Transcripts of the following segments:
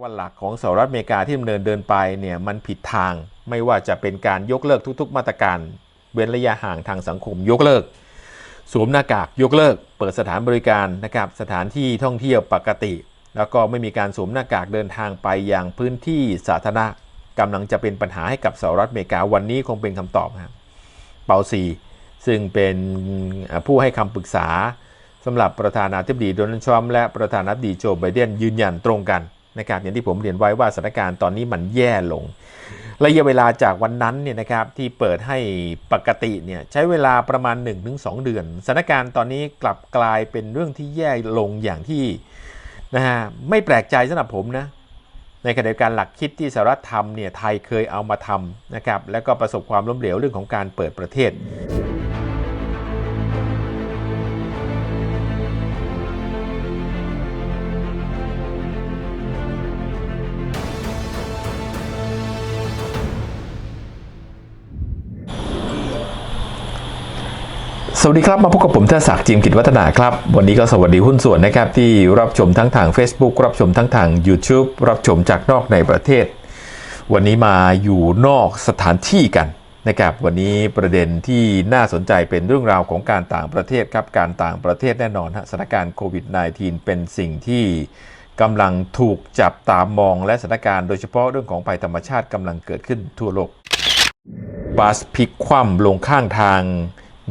ว่าหลักของสหรัฐอเมริกาที่ดำเนินเดินไปเนี่ยมันผิดทาง ไม่ว่าจะเป็นการยกเลิกทุก ๆ มาตรการ เว้นระยะห่างทางสังคมยกเลิก สวมหน้ากากยกเลิก เปิดสถานบริการนะครับสถานที่ท่องเที่ยวปกติ แล้วก็ไม่มีการสวมหน้ากากเดินทางไปอยังพื้นที่สาธารณะกำลังจะเป็นปัญหาให้กับสหรัฐอเมริกาวันนี้คงเป็นคำตอบครับเปาซีซึ่งเป็นผู้ให้คำปรึกษาสำหรับประธานาธิบดีโดนัลด์ทรัมป์และประธานาธิบดีโจไบเดนยืนยันตรงกัน นะครับอย่างที่ผมเรียนไว้ว่าสถานการณ์ตอนนี้มันแย่ลง ระยะเวลาจากวันนั้นเนี่ยนะครับที่เปิดให้ปกติเนี่ยใช้เวลาประมาณ 1-2 เดือนสถานการณ์ตอนนี้กลับกลายเป็นเรื่องที่แย่ลงอย่างที่นะฮะไม่แปลกใจสำหรับผมนะในขณะเดียวกันหลักคิดที่สหรัฐทำเนี่ยไทยเคยเอามาทำนะครับแล้วก็ประสบความล้มเหลวเรื่องของการเปิดประเทศ วัสดีครับมาพบกับผมเทศักดิ์จิมกิจวัฒนาครับ วันนี้ก็สวัสดีหุ้นส่วนนะครับ ที่รับชมทั้งทาง Facebook รับชมทั้งทาง YouTube รับชมจากนอกในประเทศ วันนี้มาอยู่นอกสถานที่กันนะครับวันนี้ประเด็นที่น่าสนใจเป็นเรื่องราวของการต่างประเทศครับการต่างประเทศแน่นอนฮะสถานการณ์โควิด -19 เป็นสิ่งที่กำลังถูกจับตามองและสถานการณ์โดยเฉพาะเรื่องของภัยธรรมชาติกำลังเกิดขึ้นทั่วโลกบาสพลิกคว่ำลงข้างทาง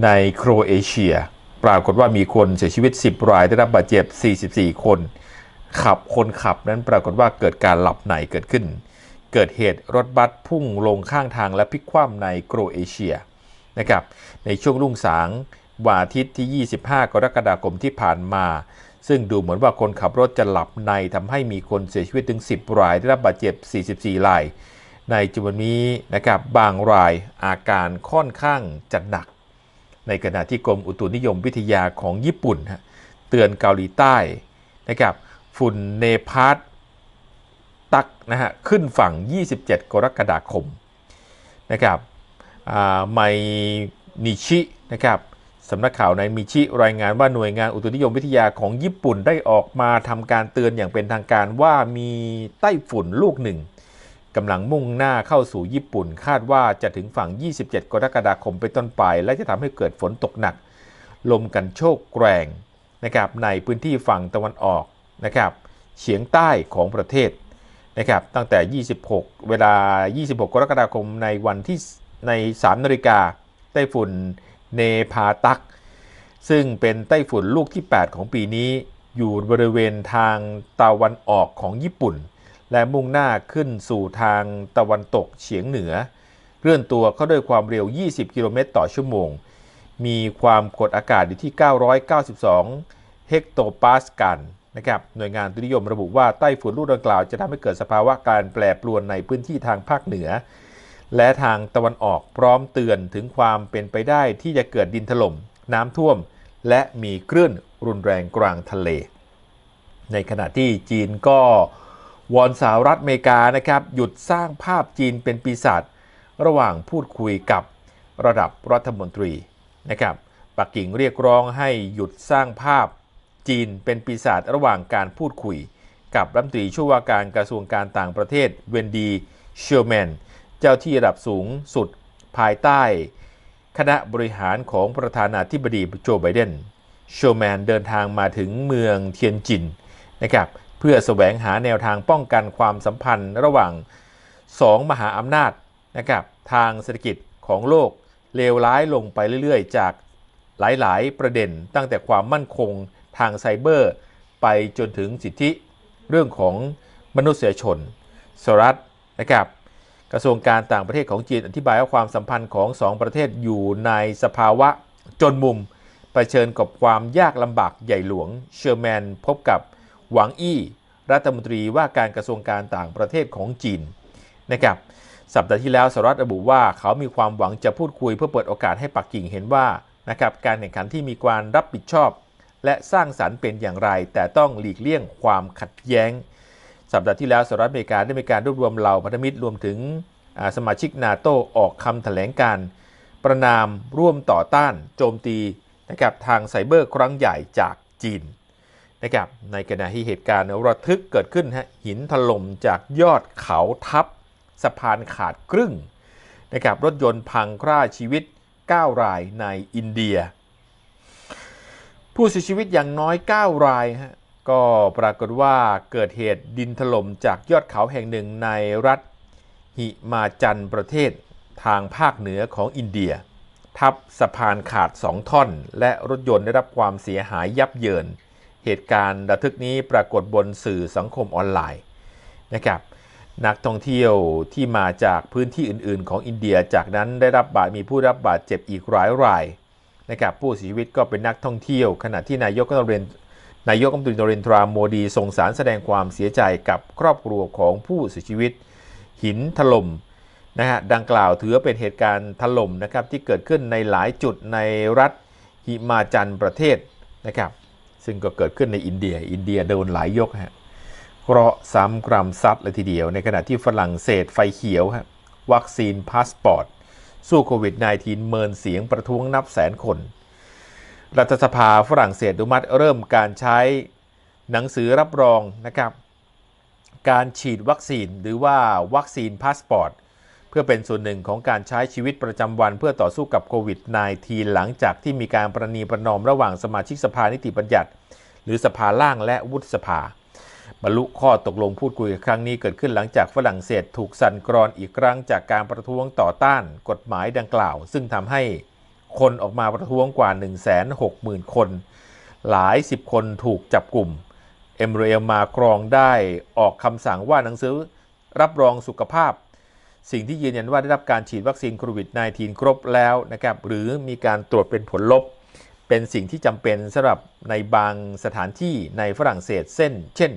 ในโครเอเชีย ปรากฏว่ามีคนเสียชีวิต 10 รายได้รับบาดเจ็บ 44 คน ขับคนขับนั้นปรากฏว่าเกิดการหลับในเกิดขึ้น เกิดเหตุรถบัสพุ่งลงข้างทางและพลิกคว่ำในโครเอเชียนะครับในช่วงรุ่งสางวันอาทิตย์ที่ 25 กรกฎาคมที่ผ่านมา ซึ่งดูเหมือนว่าคนขับรถจะหลับในทำให้มีคนเสียชีวิตถึง 10 ราย ได้รับบาดเจ็บ 44 ราย ในจำนวนนี้นะครับบางรายอาการค่อนข้างจะหนัก ในขณะที่กรมอุตุนิยมวิทยาของญี่ปุ่นเตือนเกาหลีใต้นะครับฝุ่นเนพาสตักนะฮะขึ้นฝั่ง 27 กรกฎาคมนะครับไมนิชินะครับสำนักข่าวในมิชิรายงานว่าหน่วยงานอุตุนิยมวิทยาของญี่ปุ่นได้ออกมาทำการเตือนอย่างเป็นทางการว่ามีไต้ฝุ่นลูกหนึ่ง กำลังมุ่งหน้าเข้าสู่ญี่ปุ่น คาดว่าจะถึงฝั่ง 27 กรกฎาคมไปนต้นไป และจะทำให้เกิดฝนตกหนัก ลมกันโชกแกรงนะครับในพื้นที่ฝั่งตะวันออกนะครับเฉียงใต้ของประเทศนะครับตั้งแต่ 26 เวลา 26 กรกฎาคมในวันที่ใน 3 นาฬิกาไต้ฝุ่นเนพาตัก ซึ่งเป็นไต้ฝุ่นลูกที่ 8 ของปีนี้ อยู่บริเวณทางตะวันออกของญี่ปุ่น และมุ่งหน้าขึ้นสู่ทางตะวันตกเฉียงเหนือ เคลื่อนตัวเข้าด้วยความเร็ว 20 กิโลเมตรต่อชั่วโมง มีความกดอากาศอยู่ที่ 992 เฮกโตปาสกัลนะครับ หน่วยงานตุนิยมระบุว่าไต้ฝุ่นลูกดังกล่าวจะทำให้เกิดสภาวะการแปรปรวนในพื้นที่ทางภาคเหนือ และทางตะวันออกพร้อมเตือนถึงความเป็นไปได้ที่จะเกิดดินถล่ม น้ำท่วม และมีคลื่นรุนแรงกลางทะเล ในขณะที่จีนก็ วอนสหรัฐอเมริกานะครับหยุดสร้างภาพจีนเป็นปีศาจระหว่างพูดคุยกับระดับรัฐมนตรีนะครับปักกิ่งเรียกร้องให้หยุดสร้างภาพจีนเป็นปีศาจระหว่างการพูดคุย กับรัฐมนตรีช่วยว่าการกระทรวงการต่างประเทศเวนดีเชลแมนเจ้าที่ระดับสูงสุดภายใต้ คณะบริหารของประธานาธิบดีโจไบเดนเชลแมนเดินทางมาถึงเมืองเทียนจินนะครับ เพื่อแสวงหาแนวทางป้องกันความสัมพันธ์ระหว่าง 2 มหาอำนาจนะครับทางเศรษฐกิจของโลกเลวร้ายลงไปเรื่อยๆ จากหลายๆ ประเด็นตั้งแต่ความมั่นคงทางไซเบอร์ ไปจนถึงสิทธิเรื่องของมนุษยชนสหรัฐนะครับกระทรวงการต่างประเทศของจีนอธิบายว่าความสัมพันธ์ของ 2 ประเทศอยู่ในสภาวะจนมุมไปเชิญกับความยากลำบากใหญ่หลวงเชอร์แมนพบกับ หวังอี้ รัฐมนตรีว่าการกระทรวงการต่างประเทศของจีนนะครับสัปดาห์ที่แล้วสหรัฐระบุว่าเขามีความหวังจะพูดคุยเพื่อเปิดโอกาสให้ปักกิ่งเห็นว่านะครับการแข่งขันที่มีการรับผิดชอบ และสร้างสรรค์เป็นอย่างไร แต่ต้องหลีกเลี่ยงความขัดแย้ง สัปดาห์ที่แล้วสหรัฐอเมริกาได้มีการรวบรวมเหล่าพันธมิตรรวมถึงสมาชิกนาโตออกคำแถลงการ ประนามร่วมต่อต้าน โจมตีนะครับทางไซเบอร์ครั้งใหญ่จากจีน นะครับในขณะที่เหตุการณ์ระทึกเกิดขึ้นฮะหินถล่มจากยอดเขาทับสะพานขาดครึ่งนะครับรถยนต์พังฆ่าชีวิต 9 รายในอินเดีย ผู้เสียชีวิตอย่างน้อย 9 รายฮะก็ปรากฏว่าเกิดเหตุดินถล่มจากยอดเขาแห่งหนึ่งในรัฐหิมาจันประเทศทางภาคเหนือของอินเดีย ทับสะพานขาด 2 ท่อน และรถยนต์ได้รับความเสียหายยับเยิน เหตุการณ์ระทึกนี้ปรากฏบนสื่อสังคมออนไลน์นะครับนักท่องเที่ยวที่มาจากพื้นที่อื่น ๆ ของอินเดียจากนั้นได้รับบาดมีผู้รับบาดเจ็บอีกหลายรายนะครับผู้เสียชีวิตก็เป็นนักท่องเที่ยว ขณะที่นายกรัฐมนตรีนายกรัฐมนตรีนเรนทราโมดีส่งสารแสดงความเสียใจกับครอบครัวของผู้เสียชีวิต หินถล่มนะฮะดังกล่าวถือเป็นเหตุการณ์ถล่มนะครับที่เกิดขึ้นในหลายจุดในรัฐหิมาจันประเทศนะครับ ซึ่งก็เกิดขึ้นในอินเดีย อินเดียโดนหลายยกฮะเคราะห์ซ้ำกรรมซัดเลยทีเดียว ในขณะที่ฝรั่งเศสไฟเขียวฮะวัคซีนพาสปอร์ต สู้โควิด -19 เมินเสียงประท้วงนับแสนคน รัฐสภาฝรั่งเศสอนุมัติเริ่มการใช้หนังสือรับรองนะครับ การฉีดวัคซีนหรือว่าวัคซีนพาสปอร์ต พื่อเป็นส่วนหนึ่งของการใช้ชีวิตประจำวันเพื่อต่อสู้กับโควิด -19 หลังจากที่มีการประนีประนอมระหว่างสมาชิกสภานิติบัญญัติ หรือสภาล่างและวุฒิสภา บรรลุข้อตกลงพูดคุยครั้งนี้เกิดขึ้นหลังจากฝรั่งเศสถูกสั่นกรอนอีกครั้งจากการประท้วงต่อต้านกฎหมายดังกล่าว ซึ่งทำให้คนออกมาประท้วงกว่า 160,000 คน หลายสิบคนถูกจับกลุ่ม เอมเรลมาครองได้ออกคำสั่งว่าหนังสือรับรองสุขภาพ สิ่งที่ยืนยันว่าได้รับการฉีดวัคซีนโควิด -19 ครบแล้วนะครับหรือมีการตรวจเป็นผลลบ เป็นสิ่งที่จำเป็นสำหรับในบางสถานที่ในฝรั่งเศสเส้น เช่น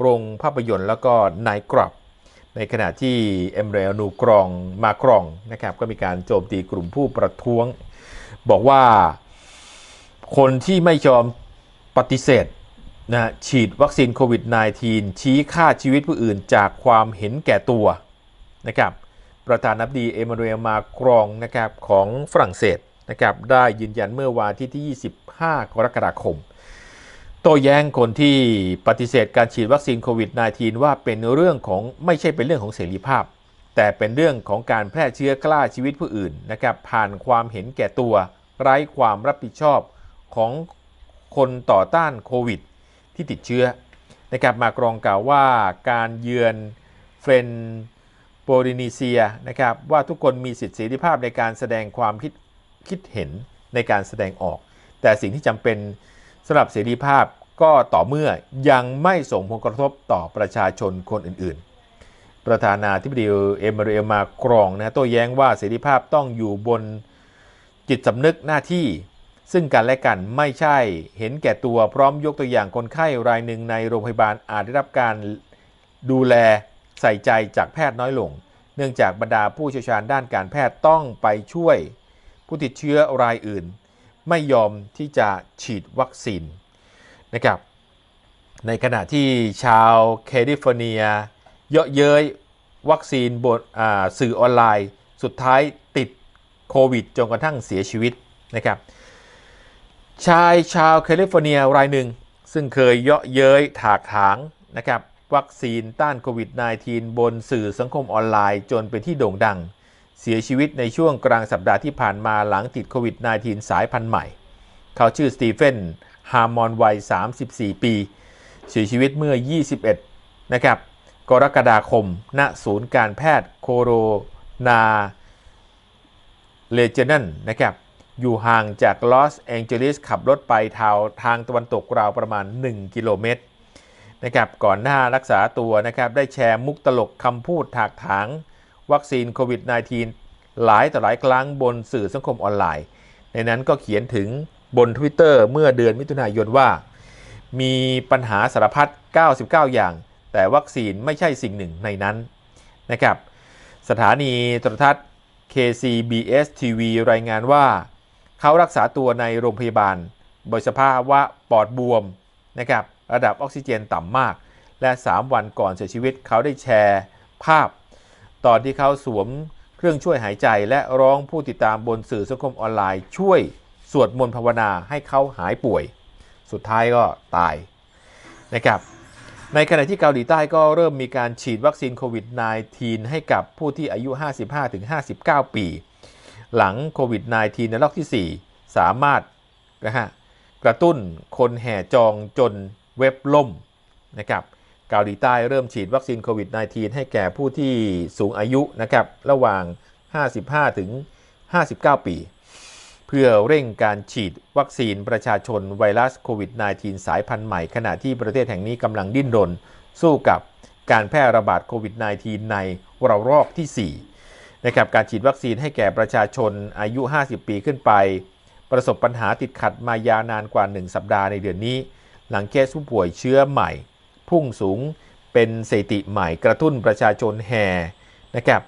โรงภาพยนตร์แล้วก็ไนกลับในขณะที่เอมเรลนูกรองมาครองนะครับก็มีการโจมตีกลุ่มผู้ประท้วง บอกว่าคนที่ไม่ยอมปฏิเสธนะฉีดวัคซีนโควิด -19 ชี้ค่าชีวิตผู้อื่นจากความเห็นแก่ตัว นะครับประธานาธิบดีเอมานูเอลมาครองนะครับของฝรั่งเศสนะครับได้ยืนยันเมื่อวันที่ที่ 25 กรกฎาคม โต้แย้งคนที่ปฏิเสธการฉีดวัคซีนโควิด -19 ว่าเป็นเรื่องของไม่ใช่เป็นเรื่องของเสรีภาพ แต่เป็นเรื่องของการแพร่เชื้อกล้าชีวิตผู้อื่นนะครับผ่านความเห็นแก่ตัว ไร้ความรับผิดชอบของคนต่อต้านโควิด ที่ติดเชื้อนะครับมากรองกล่าวว่าการเยือนเฟรน โปลินีเซียนะครับว่าทุกคนมีสิทธิเสรีภาพในการแสดงความคิดคิดเห็นในการแสดงออก แต่สิ่งที่จำเป็นสำหรับเสรีภาพก็ต่อเมื่อยังไม่ส่งผลกระทบต่อประชาชนคนอื่นๆ ประธานาธิบดีเอมานูเอลมากรองนะโต้แย้งว่าเสรีภาพต้องอยู่บนจิตสำนึกหน้าที่ ซึ่งกันและกันไม่ใช่เห็นแก่ตัวพร้อมยกตัวอย่างคนไข้รายหนึ่งในโรงพยาบาลอาจได้รับการดูแล ใส่ใจจากแพทย์น้อยลง เนื่องจากบรรดาผู้เชี่ยวชาญด้านการแพทย์ต้องไปช่วย ผู้ติดเชื้อรายอื่น ไม่ยอมที่จะฉีดวัคซีนนะครับ ในขณะที่ชาวแคลิฟอร์เนีย เยอะเย้ยวัคซีนบนสื่อออนไลน์ สุดท้ายติดโควิดจนกระทั่งเสียชีวิตนะครับ ชายชาวแคลิฟอร์เนียรายหนึ่งซึ่งเคยเยาะเย้ยถากถางนะครับ วัคซีนต้านโควิด -19 บนสื่อสังคมออนไลน์จนเป็นที่โด่งดัง เสียชีวิตในช่วงกลางสัปดาห์ที่ผ่านมาหลังติดโควิด -19 สายพันธุ์ใหม่ เขาชื่อสตีเฟนฮาร์มอนวัย 34 ปี เสียชีวิตเมื่อ 21 นะครับ กรกฎาคม ณ ศูนย์การแพทย์โคโรนาเลเจนันนะครับ อยู่ห่างจากลอสแองเจลิสขับรถไปทางทางตะวันตกราวประมาณ 1 กิโลเมตร นะครับก่อนหน้ารักษาตัวนะครับได้แชร์มุกตลกคำพูดถากถาง วัคซีนโควิด -19 หลายต่อหลายครั้งบนสื่อสังคมออนไลน์ ในนั้นก็เขียนถึงบน Twitter เมื่อเดือนมิถุนายนว่า มีปัญหาสารพัด 99 อย่าง แต่วัคซีนไม่ใช่สิ่งหนึ่งในนั้นนะครับสถานีโทรทัศน์ KCBS TV รายงานว่า เขารักษาตัวในโรงพยาบาลโดยสภาพว่าปอดบวมนะครับ ระดับออกซิเจนต่ำมาก และ 3 วันก่อนเสียชีวิตเขาได้แชร์ภาพ ตอนที่เขาสวมเครื่องช่วยหายใจและร้องผู้ติดตามบนสื่อสังคมออนไลน์ ช่วยสวดมนต์ภาวนาให้เขาหายป่วย สุดท้ายก็ตายนะครับในขณะที่เกาหลีใต้ก็เริ่มมีการฉีดวัคซีนโควิด -19 ให้กับผู้ที่อายุ 55-59 ปี หลังโควิด -19 ในรอบที่ 4 สามารถนะฮะกระตุ้นคนแห่จองจน เว็บล่มนะครับเกาหลีใต้เริ่มฉีดวัคซีนโควิด -19 ให้แก่ผู้ที่สูงอายุนะครับระหว่าง 55 ถึง 59 ปี เพื่อเร่งการฉีดวัคซีนประชาชนไวรัสโควิด -19 สายพันธุ์ใหม่ ขณะที่ประเทศแห่งนี้กำลังดิ้นรน สู้กับการแพร่ระบาดโควิด -19 ในระลอกที่ 4 นะครับการฉีดวัคซีนให้แก่ประชาชนอายุ 50 ปีขึ้นไป ประสบปัญหาติดขัดมายาวนานกว่า 1 สัปดาห์ในเดือนนี้ หลังเคสผู้ป่วยเชื้อใหม่ พุ่งสูงเป็นสถิติใหม่กระตุ้นประชาชนแห่นะครับ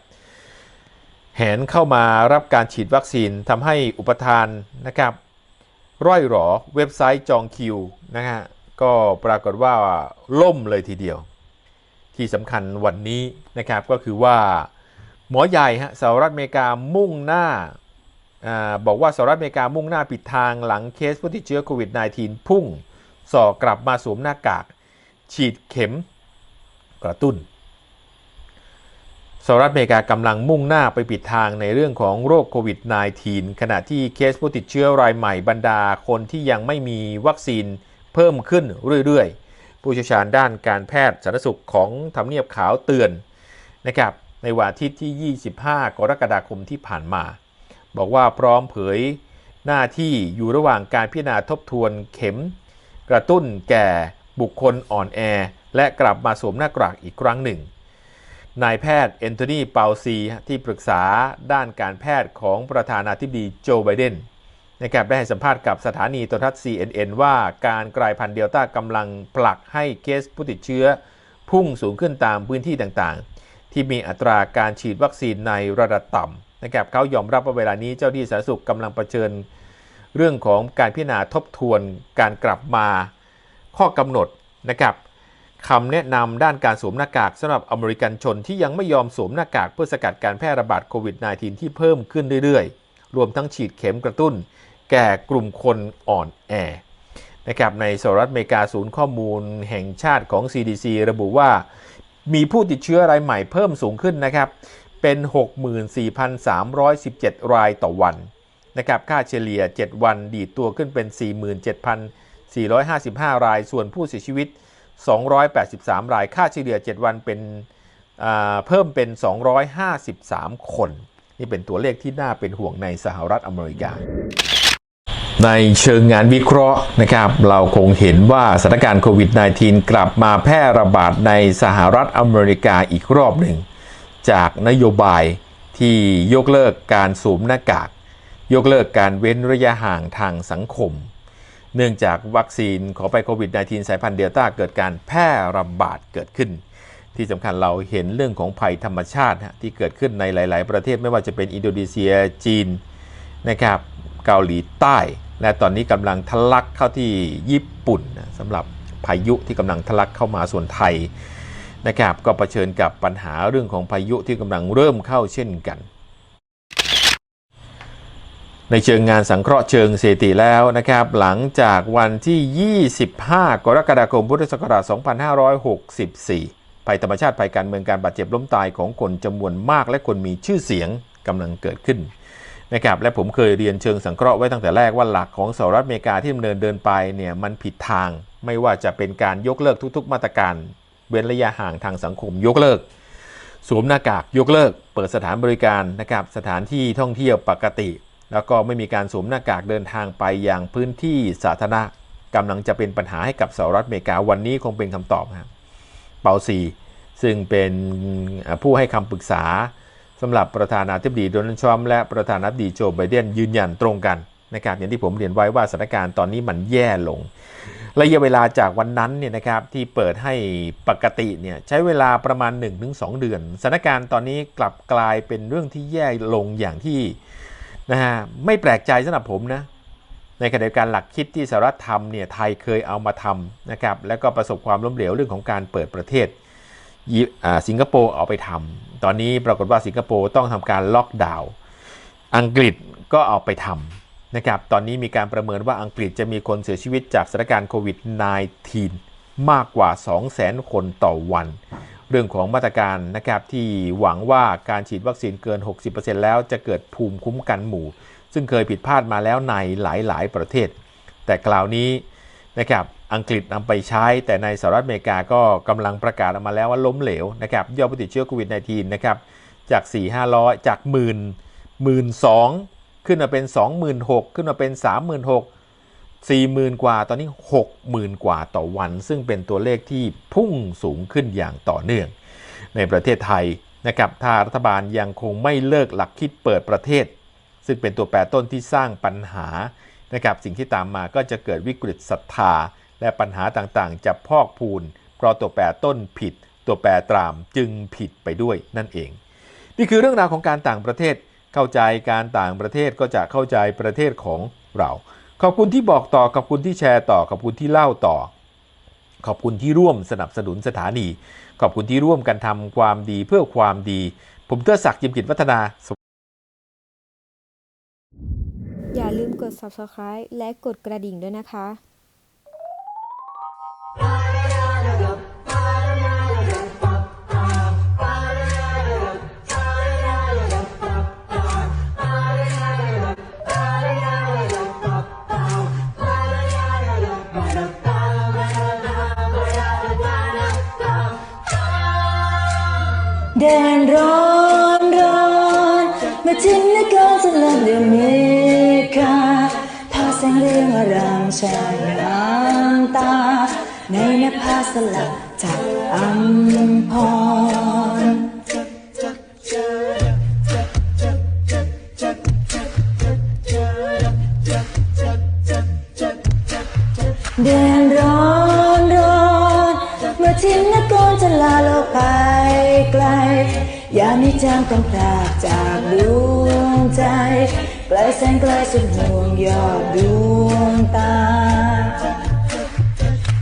แหนเข้ามารับการฉีดวัคซีนทำให้อุปทานนะครับร่อยหรอเว็บไซต์จองคิวนะฮะก็ปรากฏว่าล่มเลยทีเดียว ที่สำคัญวันนี้นะครับก็คือว่าหมอใหญ่ฮะสหรัฐอเมริกามุ่งหน้าอาบอกว่าสหรัฐอเมริกามุ่งหน้าปิดทางหลังเคสผู้ติดเชื้อโควิด -19 พุ่ง ส่อกลับมาสวมหน้ากาก ฉีดเข็มกระตุ้นสหรัฐอเมริกากำลังมุ่งหน้าไปปิดทางในเรื่องของโรคโควิด -19 ขณะที่เคสผู้ติดเชื้อรายใหม่บรรดาคนที่ยังไม่มีวัคซีนเพิ่มขึ้นเรื่อยๆ ผู้เชี่ยวชาญด้านการแพทย์สาธารณสุขของทำเนียบขาวเตือนนะครับในวันอาทิตย์ที่ 25 กรกฎาคมที่ผ่านมา บอกว่าพร้อมเผยหน้าที่อยู่ระหว่างการพิจารณาทบทวนเข็ม กระตุ้นแก่บุคคลอ่อนแอ และกลับมาสวมหน้ากากอีกครั้งหนึ่ง นายแพทย์แอนโทนีเปาซีที่ปรึกษาด้านการแพทย์ของประธานาธิบดีโจไบเดนนะครับได้ให้สัมภาษณ์กับสถานีโทรทัศน์ CNN ว่าการกลายพันธุ์เดลต้ากำลังผลักให้เคสผู้ติดเชื้อ พุ่งสูงขึ้นตามพื้นที่ต่างๆ ที่มีอัตราการฉีดวัคซีนในระดับต่ำนะครับเขายอมรับว่าเวลานี้เจ้าที่สาธารณสุขกำลังเผชิญ เรื่องของการพิจารณาทบทวนการกลับมา ข้อกำหนดนะครับคำแนะนำด้านการสวมหน้ากากสำหรับอเมริกันชนที่ยังไม่ยอมสวมหน้ากากเพื่อสกัดการแพร่ระบาดโควิด -19 ที่เพิ่มขึ้นเรื่อยๆ รวมทั้งฉีดเข็มกระตุ้น แก่กลุ่มคนอ่อนแอนะครับในสหรัฐอเมริกาศูนย์ข้อมูลแห่งชาติของ CDC ระบุว่า มีผู้ติดเชื้อรายใหม่เพิ่มสูงขึ้นนะครับ เป็น 64,317 รายต่อวัน นะครับค่าเฉลี่ย 7 วันดีดตัวขึ้นเป็น 47,455 ราย ส่วนผู้เสียชีวิต 283 ราย ค่าเฉลี่ย 7 วันเป็นเพิ่มเป็น 253 คน นี่เป็นตัวเลขที่น่าเป็นห่วงในสหรัฐอเมริกา ในเชิงงานวิเคราะห์นะครับ เราคงเห็นว่าสถานการณ์โควิด -19 กลับมาแพร่ระบาดในสหรัฐอเมริกาอีกรอบหนึ่ง จากนโยบายที่ยกเลิกการสวมหน้ากาก ยกเลิกการเว้นระยะห่างทางสังคม เนื่องจากวัคซีนขอไปโควิด -19 สายพันธุ์เดลต้าเกิดการแพร่ระบาดเกิดขึ้น ที่สำคัญเราเห็นเรื่องของภัยธรรมชาติที่เกิดขึ้นในหลาย ๆ ประเทศไม่ว่าจะเป็นอินโดนีเซียจีนนะครับเกาหลีใต้ และตอนนี้กำลังทะลักเข้าที่ญี่ปุ่นสำหรับพายุที่กำลังทะลักเข้ามาส่วนไทยนะครับก็เผชิญกับปัญหาเรื่องของพายุที่กำลังเริ่มเข้าเช่นกัน ในเชิงงานสังเคราะห์เชิงสถิติแล้วนะครับ หลังจากวันที่ 25 กรกฎาคมพุทธศักราช 2564 ภัยธรรมชาติภัยการเมืองการบาดเจ็บล้มตายของคนจำนวนมากและคนมีชื่อเสียงกำลังเกิดขึ้นนะครับและผมเคยเรียนเชิงสังเคราะห์ไว้ตั้งแต่แรกว่าหลักของสหรัฐอเมริกาที่ดำเนินเดินไปเนี่ยมันผิดทาง ไม่ว่าจะเป็นการยกเลิกทุก ๆ มาตรการ เว้นระยะห่างทางสังคมยกเลิกสวมหน้ากากยกเลิก เปิดสถานบริการนะครับสถานที่ท่องเที่ยวปกติ แล้วก็ไม่มีการสวมหน้ากากเดินทางไปยังพื้นที่สาธารณะกำลังจะเป็นปัญหาให้กับสหรัฐอเมริกาวันนี้คงเป็นคำตอบครับเปาซีซึ่งเป็นผู้ให้คำปรึกษาสำหรับประธานาธิบดีโดนัลด์ทรัมป์และประธานาธิบดีโจไบเดนยืนยันตรงกันนะครับอย่างที่ผมเรียนไว้ว่าสถานการณ์ตอนนี้มันแย่ลง ระยะเวลาจากวันนั้นเนี่ยนะครับที่เปิดให้ปกติเนี่ยใช้เวลาประมาณ 1-2 เดือน สถานการณ์ตอนนี้กลับกลายเป็นเรื่องที่แย่ลงอย่างที่ นะฮะไม่แปลกใจสำหรับผมนะในขณะเดียวกันหลักคิดที่สหรัฐทำเนี่ยไทยเคยเอามาทำนะครับแล้วก็ประสบความล้มเหลวเรื่องของการเปิดประเทศสิงคโปร์เอาไปทำตอนนี้ปรากฏว่าสิงคโปร์ต้องทำการล็อกดาวน์อังกฤษก็เอาไปทำนะครับตอนนี้มีการประเมินว่าอังกฤษจะมีคนเสียชีวิตจากสถานการณ์โควิด -19 มากกว่า 200,000 คนต่อวัน เรื่องของมาตรการนะครับที่หวังว่าการฉีดวัคซีนเกิน 60%แล้วจะเกิดภูมิคุ้มกันหมู่ ซึ่งเคยผิดพลาดมาแล้วในหลายๆ ประเทศ แต่คราวนี้นะครับอังกฤษนำไปใช้ แต่ในสหรัฐอเมริกาก็กำลังประกาศออกมาแล้วว่าล้มเหลวนะครับยอดผู้ติดเชื้อโควิด -19 นะครับจาก 4 500 จากหมื่นหมื่นสองขึ้นมาเป็น 26,000 ขึ้นมาเป็น 36,000 40,000 กว่า ตอนนี้ 60,000 กว่าต่อวัน ซึ่งเป็นตัวเลขที่พุ่งสูงขึ้นอย่างต่อเนื่อง ในประเทศไทยนะครับถ้ารัฐบาลยังคงไม่เลิกหลักคิดเปิดประเทศ ซึ่งเป็นตัวแปรต้นที่สร้างปัญหานะครับสิ่งที่ตามมาก็จะเกิดวิกฤตศรัทธา และปัญหาต่างๆ จะพอกพูน เพราะตัวแปรต้นผิด ตัวแปรตรามจึงผิดไปด้วยนั่นเอง นี่คือเรื่องราวของการต่างประเทศ เข้าใจการต่างประเทศก็จะเข้าใจประเทศของเรา ขอบคุณที่บอกต่อขอบคุณที่แชร์ต่อขอบคุณที่เล่าต่อ ขอบคุณที่ร่วมสนับสนุนสถานี ขอบคุณที่ร่วมกันทำความดีเพื่อความดี ผมเทอศักดิ์จิมกิจวัฒนา อย่าลืมกด subscribe และกดกระดิ่งด้วยนะคะ แดนร้อนร้อนมาถึงนครสลับเดเมกาพาแสงเรืองอรามชายน้ำตา ในนภาสลับจากอัมพร ย่ามีจางต้องพลากจากดวงใจไกลแสนไกลสุดห่วงยอดดวงตา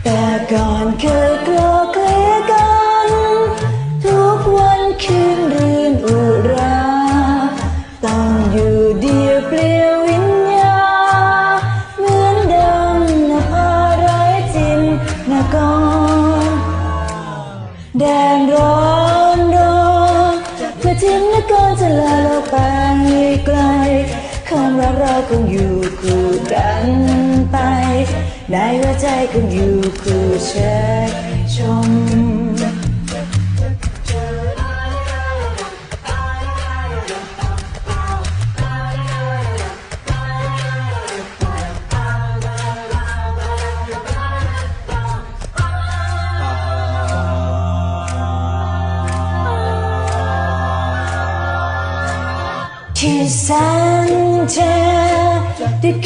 แต่ก่อนเคยกลัวเคลี ในหัวใจคงอยู่คู่เชยชม Kiss and tell the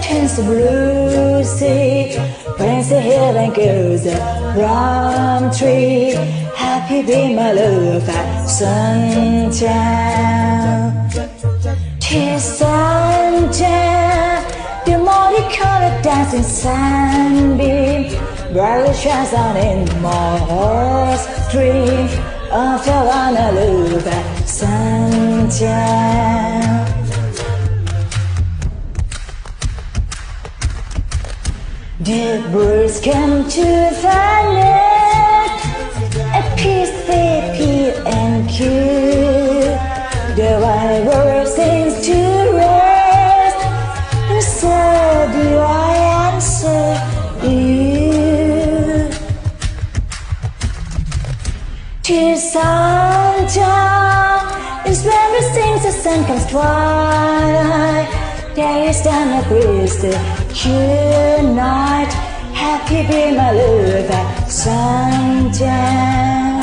turns the blue sea. Prince of heaven goes a palm tree. Happy be my love. Kiss and tell the multicolored dancing sunbeam. Brightly shines on in my heart's dream. After one I love at The birds come to the nest at peace they and cue. The wild bird sings to rest. And so do I answer you. To sundown is when we the sun comes twilight gazed and I breathed. Good night, happy be my lover sunday